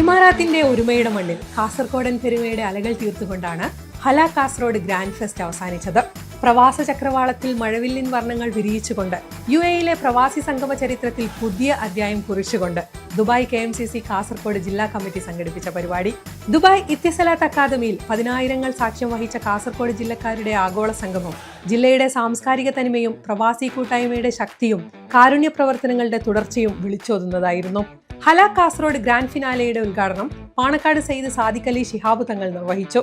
ഇമാറാത്തിന്റെ ഒരുമയുടെ മണ്ണിൽ കാസർഗോഡൻ പെരുമയുടെ അലകൾ തീർത്തുകൊണ്ടാണ് ഹല കാസർഗോഡ് ഗ്രാൻഡ് ഫെസ്റ്റ് അവസാനിച്ചത്. പ്രവാസ ചക്രവാളത്തിൽ മഴവില്ലിൻ വർണങ്ങൾ വിരിയിച്ചുകൊണ്ട് യു എയിലെ പ്രവാസി സംഗമ ചരിത്രത്തിൽ പുതിയ അധ്യായം കുറിച്ചുകൊണ്ട് Dubai K M C C Kasaragod ജില്ലാ കമ്മിറ്റി സംഘടിപ്പിച്ച പരിപാടി. ദുബായ് ഇത്യസലാത്ത് അക്കാദമിയിൽ പതിനായിരങ്ങൾ സാക്ഷ്യം വഹിച്ച കാസർഗോഡ് ജില്ലക്കാരുടെ ആഗോള സംഗമം ജില്ലയുടെ സാംസ്കാരിക തനിമയും പ്രവാസി കൂട്ടായ്മയുടെ ശക്തിയും കാരുണ്യ പ്രവർത്തനങ്ങളുടെ തുടർച്ചയും വിളിച്ചോതുന്നതായിരുന്നു. ഹല കാസർഗോഡ് ഗ്രാൻഡ് ഫിനാലയുടെ ഉദ്ഘാടനം പാണക്കാട് സെയ്ദ് സാദിഖലി ശിഹാബ് തങ്ങൾ നിർവഹിച്ചു.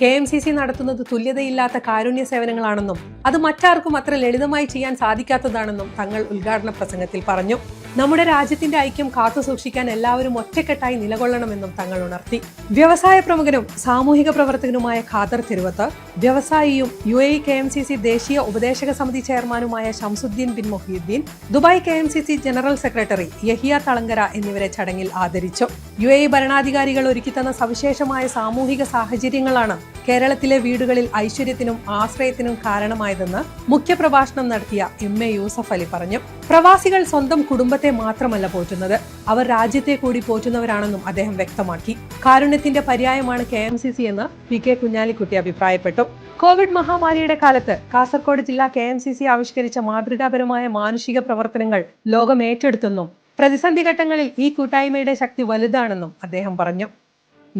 കെ എം സി സി നടത്തുന്നത് തുല്യതയില്ലാത്ത കാരുണ്യ സേവനങ്ങളാണെന്നും അത് മറ്റാർക്കും അത്ര ലളിതമായി ചെയ്യാൻ സാധിക്കാത്തതാണെന്നും തങ്ങൾ ഉദ്ഘാടന പ്രസംഗത്തിൽ പറഞ്ഞു. നമ്മുടെ രാജ്യത്തിന്റെ ഐക്യം കാത്തു സൂക്ഷിക്കാൻ എല്ലാവരും ഒറ്റക്കെട്ടായി നിലകൊള്ളണമെന്നും തങ്ങൾ ഉണർത്തി. വ്യവസായ പ്രമുഖനും സാമൂഹിക പ്രവർത്തകനുമായ Khader Thiruvath വ്യവസായിയും U A K M C C ദേശീയ ഉപദേശക സമിതി ചെയർമാനുമായ Shamsuddin bin Mohiyuddin Dubai K M C C general secretary Yahya Thalangara എന്നിവരെ ചടങ്ങിൽ ആദരിച്ചു. യു എ ഭരണാധികാരികൾ ഒരുക്കിത്തന്ന സവിശേഷമായ സാമൂഹിക സാഹചര്യങ്ങളാണ് കേരളത്തിലെ വീടുകളിൽ ഐശ്വര്യത്തിനും ആശ്രയത്തിനും കാരണമായതെന്ന് മുഖ്യപ്രഭാഷണം നടത്തിയ എം എ യൂസഫ് അലി പറഞ്ഞു. പ്രവാസികൾ സ്വന്തം കുടുംബത്തെ മാത്രമല്ല പോറ്റുന്നത്. അവർ രാജ്യത്തെ കൂടി പോറ്റുന്നവരാണെന്നും അദ്ദേഹം വ്യക്തമാക്കി. കാരുണ്യത്തിന്റെ പര്യായമാണ് കെ എം സി സി എന്ന് പി കെ കുഞ്ഞാലിക്കുട്ടി അഭിപ്രായപ്പെട്ടു. കോവിഡ് മഹാമാരിയുടെ കാലത്ത് കാസർഗോഡ് ജില്ലാ കെ എം സി സി ആവിഷ്കരിച്ച മാതൃകാപരമായ മാനുഷിക പ്രവർത്തനങ്ങൾ ലോകം ഏറ്റെടുത്തെന്നും പ്രതിസന്ധി ഘട്ടങ്ങളിൽ ഈ കൂട്ടായ്മയുടെ ശക്തി വലുതാണെന്നും അദ്ദേഹം പറഞ്ഞു.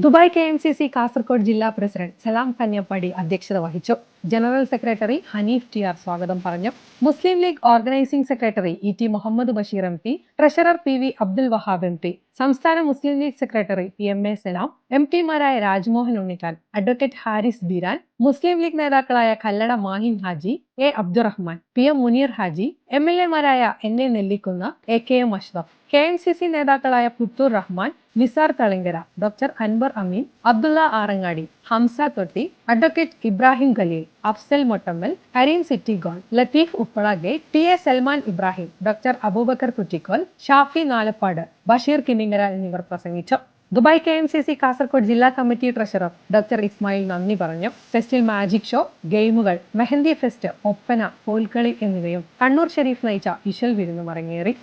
Dubai K M C C Kasaragod ജില്ലാ പ്രസിഡന്റ് സലാം കന്യപ്പാടി അധ്യക്ഷത വഹിച്ചു. General secretary Haneef T R സ്വാഗതം പറഞ്ഞു. Muslim League organising secretary E T Muhammad Basheer M P treasurer P V Abdul Wahab M P സംസ്ഥാന Muslim League secretary P M A Salam M പിമാരായ Rajmohan Unnithan advocate Haris Beeran Muslim League നേതാക്കളായ Kallada Mahin Haji A Abdurahman P M Muneer Haji M L എമാരായ N A Nellikunnu A K M Ashraf K M C C നേതാക്കളായ Puthur Rahman Nisar Thalangara doctor Anwar Ameen Abdulla Arangadi Hamsa Thotti advocate Ibrahim Khaleel Afsal Mottammal Hareem city gold Latheef ഉപ്പളാഗെ T A Salman Ibrahim doctor Aboobacker Kuttikol Shafi Nalappad Basheer Kinningar എന്നിവർ പ്രസംഗിച്ചു. Dubai K M C C Kasaragod ജില്ലാ committee treasurer doctor Ismail നന്ദി പറഞ്ഞു. ഫെസ്റ്റിൽ magic show ഗെയിമുകൾ mehndi fest Oppana പോൽക്കളി എന്നിവയും കണ്ണൂർ ഷെരീഫ് നയിച്ച ഇശൽ വിരുന്നും അരങ്ങേറി.